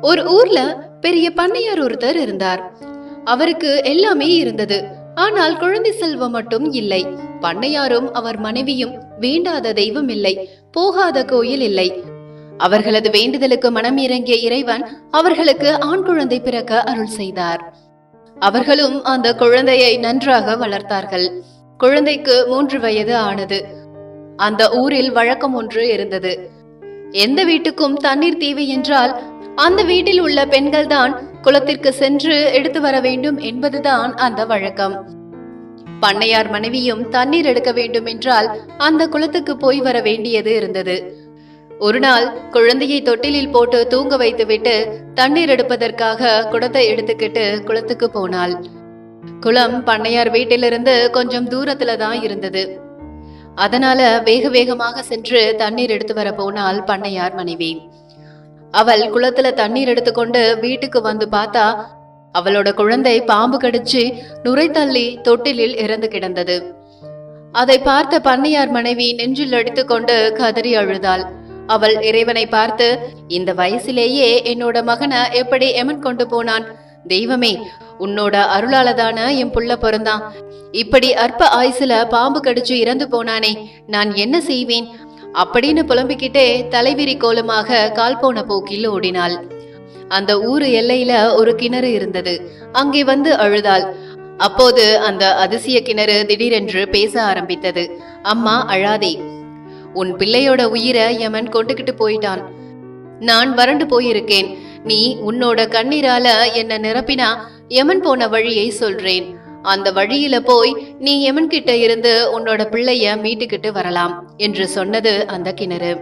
ஒரு ஊர்ல பெரிய பண்ணையார் ஒருத்தர் இருந்தார். அவருக்கு எல்லாமே இருந்தது. ஆனால் குழந்தை செல்வம் மட்டும் இல்லை. பண்ணையாரும் அவர் மனைவியும் வேண்டாத தெய்வம் இல்லை. போகாத கோயில் இல்லை. அவர்களது வேண்டுதலுக்கு மனம் இறங்கிய இறைவன் அவர்களுக்கு ஆண் குழந்தை பிறக்க அருள் செய்தார். அவர்களும் அந்த குழந்தையை நன்றாக வளர்த்தார்கள். குழந்தைக்கு மூன்று வயது ஆனது. அந்த ஊரில் வழக்கம் ஒன்று இருந்தது. எந்த வீட்டுக்கும் தண்ணீர் தேவை என்றால் அந்த வீட்டில் உள்ள பெண்கள் தான் குளத்திற்கு சென்று எடுத்து வர வேண்டும் என்பதுதான் அந்த வழக்கம். பண்ணையார் மனைவியும் தண்ணீர் எடுக்க வேண்டும் என்றால் அந்த குளத்துக்கு போய் வர வேண்டியது இருந்தது. ஒரு நாள் குழந்தையை தொட்டிலில் போட்டு தூங்க வைத்துவிட்டு தண்ணீர் எடுப்பதற்காக குடத்தை எடுத்துக்கிட்டு குளத்துக்கு போனாள். குளம் பண்ணையார் வீட்டிலிருந்து கொஞ்சம் தூரத்துல தான் இருந்தது. அதனால வேக வேகமாக சென்று தண்ணீர் எடுத்து வர போனால் பண்ணையார் மனைவி. அவள் குளத்துல தண்ணீர் எடுத்துக்கொண்டு வீட்டுக்கு வந்து பார்த்தா அவளோட குழந்தை பாம்பு கடிச்சு நுரை தள்ளி தொட்டிலில் இறந்து கிடந்தது. அதை பார்த்த பண்ணையார் மனைவி நெஞ்சில் அடித்துக்கொண்டு கதறி அழுதாள். அவள் இறைவனை பார்த்து இந்த வயசிலேயே என்னோட மகனை எப்படி எமன் கொண்டு போனான்? தெய்வமே உன்னோட அருளாலதான என் புள்ள பிறந்தான். இப்படி அற்ப ஆயுசுல பாம்பு கடிச்சு இறந்து போனானே நான் என்ன செய்வேன்? அப்படின்னு புலம்பிக்கிட்டே தலைவிரி கோலமாக கால் போன போக்கில் ஓடினாள். அந்த ஊரு எல்லையில ஒரு கிணறு இருந்தது. அங்கே வந்து அழுதாள். அப்போது அந்த அதிசய கிணறு திடீரென்று பேச ஆரம்பித்தது. அம்மா அழாதே. உன் பிள்ளையோட உயிரை யமன் கொண்டுகிட்டு போயிட்டான். நான் வறண்டு போயிருக்கேன். நீ உன்னோட கண்ணீரால என்ன நிரப்பினா யமன் போன வழியை சொல்றேன். அந்த வழியில போய் நீ எமன் கிட்ட இருந்து உன்னோட பிள்ளைய மீட்டுக்கிட்டு வரலாம் என்று சொன்னது அந்த கிணறு.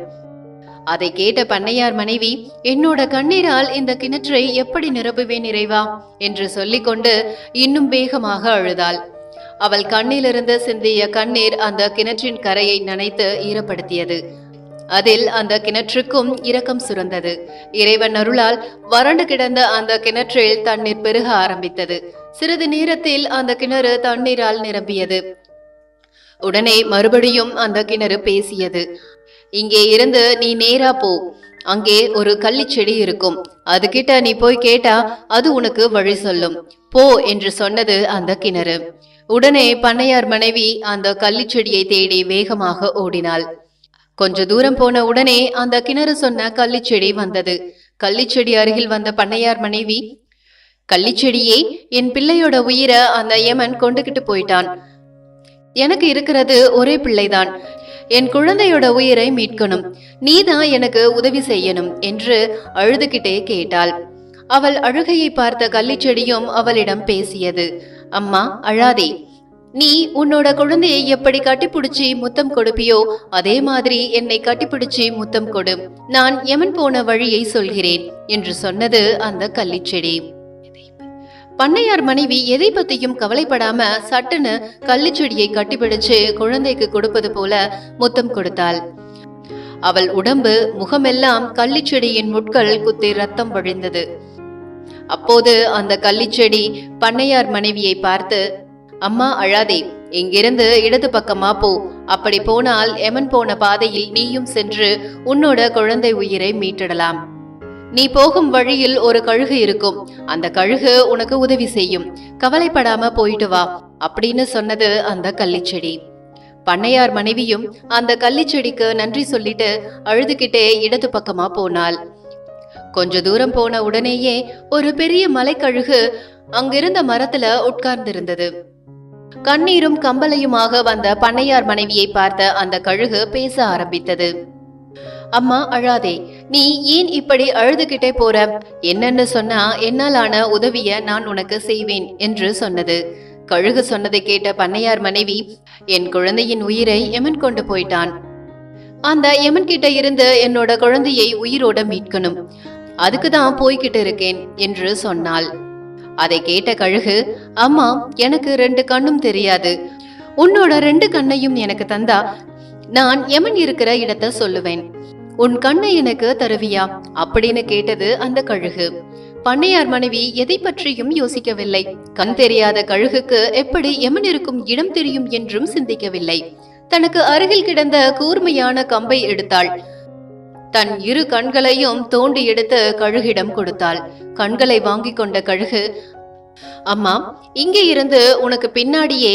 அதை கேட்ட பண்ணையார் மனைவி என்னோட கண்ணீரால் இந்த கிணற்றை எப்படி நிரப்புவேன் இறைவா? என்று சொல்லிக்கொண்டு இன்னும் வேகமாக அழுதாள். அவள் கண்ணிலிருந்து சிந்திய கண்ணீர் அந்த கிணற்றின் கரையை நனைத்து ஈரப்படுத்தியது. அதில் அந்த கிணற்றுக்கும் இரக்கம் சுரந்தது. இறைவன் அருளால் வறண்டு கிடந்த அந்த கிணற்றில் தண்ணீர் பெருக ஆரம்பித்தது. சிறிது நேரத்தில் அந்த கிணறு தண்ணீரால் நிரம்பியது. உடனே மறுபடியும் அந்த கிணறு பேசியது. இங்கே இருந்து நீ நேரா போ. அங்கே ஒரு கள்ளிச்செடி இருக்கும். அதுகிட்ட நீ போய் கேட்டா அது உனக்கு வழி சொல்லும். போ என்று சொன்னது அந்த கிணறு. உடனே பண்ணையார் மனைவி அந்த கள்ளிச்செடியை தேடி வேகமாக ஓடினாள். கொஞ்ச தூரம் போன உடனே அந்த கிணறு சொன்ன கள்ளிச்செடி வந்தது. கள்ளிச்செடி அருகில் வந்த பண்ணையார் மனைவி கள்ளிச்செடியே என் பிள்ளையோட உயிரை அந்த யமன் கொண்டுகிட்டு போயிட்டான். எனக்கு இருக்கிறது ஒரே பிள்ளைதான். என் குழந்தையோட உயிரை மீட்கணும். நீதான் எனக்கு உதவி செய்யணும் என்று அழுதுகிட்டே கேட்டாள். அவள் அழுகையை பார்த்த கள்ளிச்செடியும் அவளிடம் பேசியது. அம்மா அழாதே. நீ உன்னோட குழந்தையை எப்படி கட்டிப்பிடிச்சி முத்தம் கொடுப்பியோ அதே மாதிரி என்னை கட்டிப்பிடிச்சி முத்தம் கொடு. நான் யமன் போன வழியை சொல்கிறேன் என்று சொன்னது அந்த கள்ளிச்செடி. பண்ணையார் மனைவி எதை பத்தியும் கவலைப்படாம சட்டுன்னு கள்ளிச்செடியை கட்டிப்பிடிச்சு குழந்தைக்கு கொடுப்பது போல முத்தம் கொடுத்தாள். அவள் உடம்பு முகமெல்லாம் கள்ளிச்செடியின் முட்கள் குத்தி ரத்தம் வழிந்தது அப்போது அந்த கள்ளிச்செடி பண்ணையார் மனைவியை பார்த்து அம்மா அழாதே இங்கிருந்து இடது பக்கமா போ. அப்படி போனால் எமன் போன பாதையில் நீயும் சென்று உன்னோட குழந்தை உயிரை மீட்டிடலாம். நீ போகும் வழியில் ஒரு கழுகு இருக்கும். அந்த கழுகு உனக்கு உதவி செய்யும். கவலைப்படாம போயிட்டு வா அப்படின்னு சொன்னது அந்த கள்ளிச்செடி. பண்ணையார் மனைவியும் அந்த கள்ளிச்செடிக்கு நன்றி சொல்லிட்டு அழுதுகிட்டே இடது பக்கமா போனாள். கொஞ்ச தூரம் போன உடனேயே ஒரு பெரிய மலைக்கழுகு அங்கிருந்த மரத்துல உட்கார்ந்திருந்தது. கண்ணீரும் கம்பலையுமாக வந்த பண்ணையார் மனைவியை பார்த்த அந்த கழுகு பேச ஆரம்பித்தது. அம்மா அழாதே நீ ஏன் இப்படி அழுதுகிட்டே போற? என்னன்னு சொன்னா என்னாலான உதவிய நான் உனக்கு செய்வேன் என்று சொன்னது. கழுகு சொன்னதை கேட்ட பண்ணையார் மனைவி என் குழந்தையின் உயிரை எமன் கொண்டு போயிட்டான். அந்த எமன் கிட்ட இருந்து என்னோட குழந்தையை உயிரோட மீட்கணும். அதுக்கு தான் போய்கிட்டு இருக்கேன் என்று சொன்னாள். அதை கேட்ட கழுகு அம்மா எனக்கு ரெண்டு கண்ணும் தெரியாது. உன்னோட ரெண்டு கண்ணையும் எனக்கு தந்தா நான் எமன் இருக்கிற இடத்த சொல்லுவேன். உன் கண்ணை எனக்கு தருவியா? அப்படின்னு கேட்டது அந்த கழுகு. பண்ணையார் மனைவி எதை பற்றியும் யோசிக்கவில்லை. கண் தெரியாத கழுகுக்கு எப்படி எமன் இருக்கும் இடம் தெரியும் என்றும் சிந்திக்கவில்லை. தனக்கு அருகில் கிடந்த கூர்மையான கம்பை எடுத்தாள். தன் இரு கண்களையும் தோண்டி எடுத்து கழுகிடம் கொடுத்தாள். கண்களை வாங்கி கொண்ட கழுகு அம்மா இங்கே இருந்து உனக்கு பின்னாடியே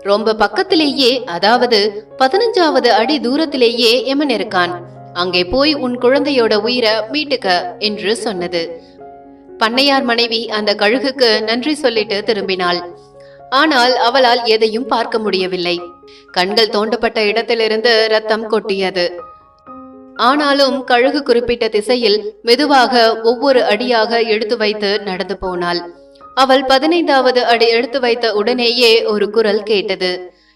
ரொம்ப பக்கத்திலேயே அதாவது பதினஞ்சாவது அடி தூரத்திலேயே எமன் இருக்கான். அங்கே போய் உன் குழந்தையோட உயிரை மீட்டுக்க என்று சொன்னது. பண்ணையார் மனைவி அந்த கழுகுக்கு நன்றி சொல்லிட்டு திரும்பினாள். ஆனால் அவளால் எதையும் பார்க்க முடியவில்லை. கண்கள் தோண்டப்பட்ட இடத்திலிருந்து ரத்தம் கொட்டியது. ஆனாலும் கழுகு குறிப்பிட்ட திசையில் மெதுவாக ஒவ்வொரு அடியாக எடுத்து வைத்து நடந்து போனாள். அவள் பதினைந்தாவது அடி எடுத்து வைத்த உடனேயே ஒரு குரல் கேட்டது.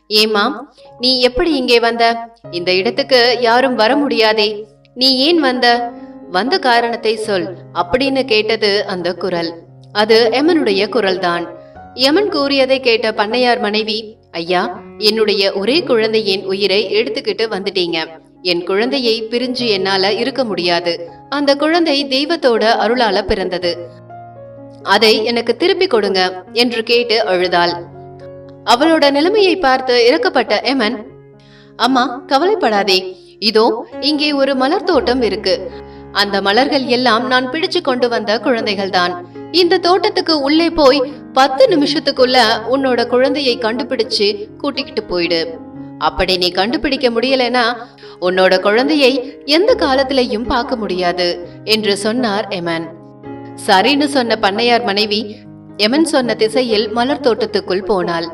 ஏமா நீ எப்படி இங்கே வந்த? இந்த இடத்துக்கு யாரும் வர முடியாதே. நீ ஏன் வந்த? வந்த காரணத்தை சொல் அப்படின்னு கேட்டது அந்த குரல். அது எமனுடைய குரல்தான். யமன் கூறியதை கேட்ட பண்ணையார் மனைவி ஐயா என்னுடைய ஒரே குழந்தையின் உயிரை எடுத்துக்கிட்டு வந்துட்டீங்க. என் குழந்தையை பிரிஞ்சு என்னால இருக்க முடியாது. அந்த குழந்தை தெய்வத்தோட அருளால பிறந்தது. அதை எனக்கு திருப்பி கொடுங்க என்று கேட்டு அழுதாள். அவளோட நிலைமையை பார்த்து இறக்கப்பட்ட எமன் அம்மா கவலைப்படாதே. இதோ இங்கே ஒரு மலர் தோட்டம் இருக்கு. அந்த மலர்கள் எல்லாம் நான் பிடிச்சு கொண்டு வந்த குழந்தைகள் தான் இந்த தோட்டத்துக்கு உள்ளே போய் பத்து நிமிஷத்துக்குள்ள உன்னோட குழந்தையை கண்டுபிடிச்சு கூட்டிக்கிட்டு போயிடு. அப்படி நீ கண்டுபிடிக்க முடியலனா உன்னோட குழந்தையை எந்த காலத்திலையும் பார்க்க முடியாது என்று சொன்னார் எமன். சரின்னு சொன்ன பண்ணையார் மனைவி எமன் சொன்ன திசையில் மலர் தோட்டத்துக்குள் போனாள்.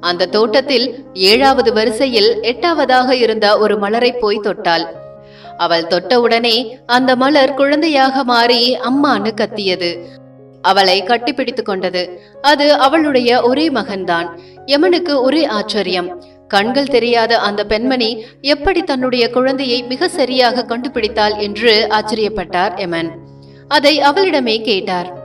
அந்த தோட்டத்தில் ஏழாவது வரிசையில் எட்டாவதாக இருந்த ஒரு மலரை போய் தொட்டாள். அவள் தொட்டவுடனே அந்த மலர் குழந்தையாக மாறி அம்மான்னு கத்தியது. அவளை கட்டிப்பிடித்துக் கொண்டது. அது அவளுடைய ஒரே மகன்தான். யமனுக்கு ஒரே ஆச்சரியம். கண்கள் தெரியாத அந்த பெண்மணி எப்படி தன்னுடைய குழந்தையை மிக சரியாக கண்டுபிடித்தாள் என்று ஆச்சரியப்பட்டார் எமன் அதை அவளிடமே கேட்டார்.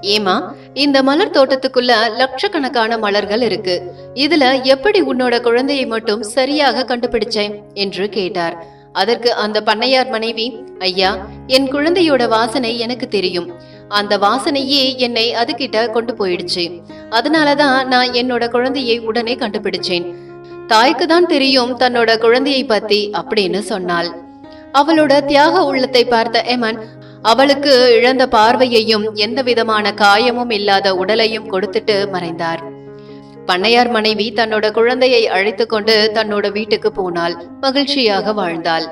ஏமா இந்த மலர் தோட்டத்துக்குள்ள லட்சக்கணக்கான மலர்கள் இருக்கு. இதுல எப்படி உன்னோட குழந்தையை மட்டும் சரியாக கண்டுபிடிச்சேன்? என்று கேட்டார். அதற்கு அந்த பண்ணையார் மனைவி ஐயா என் குழந்தையோட வாசனை எனக்கு தெரியும். அந்த வாசனையே என்னை அதுகிட்ட கொண்டு போயிடுச்சு. அதனாலதான் நான் என்னோட குழந்தையை உடனே கண்டுபிடிச்சேன். தாய்க்கு தான் தெரியும் தன்னோட குழந்தையை பத்தி அப்படின்னு சொன்னாள். அவளோட தியாக உள்ளத்தை பார்த்த எமன் அவளுக்கு இழந்த பார்வையையும் எந்த விதமான காயமும் இல்லாத உடலையும் கொடுத்துட்டு மறைந்தார். பண்ணையார் மனைவி தன்னோட குழந்தையை அழைத்து கொண்டு தன்னோட வீட்டுக்கு போனாள் மகிழ்ச்சியாக வாழ்ந்தாள்.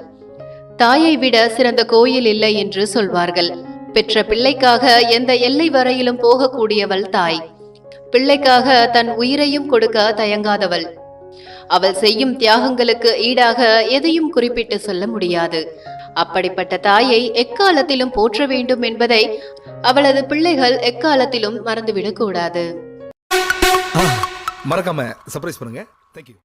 தாயை விட சிறந்த கோயில் இல்லை என்று சொல்வார்கள். பெற்ற பிள்ளைக்காக எந்த எல்லை வரையிலும் போகக்கூடியவள் தாய். பிள்ளைக்காக தன் உயிரையும் கொடுக்க தயங்காதவள். அவள் செய்யும் தியாகங்களுக்கு ஈடாக எதையும் குறிப்பிட்டு சொல்ல முடியாது. அப்படிப்பட்ட தாயை எக்காலத்திலும் போற்ற வேண்டும் என்பதை அவளது பிள்ளைகள் எக்காலத்திலும் மறந்துவிடக் கூடாது மறக்காம சர்ப்ரைஸ் பண்ணுங்க. தேங்க்யூ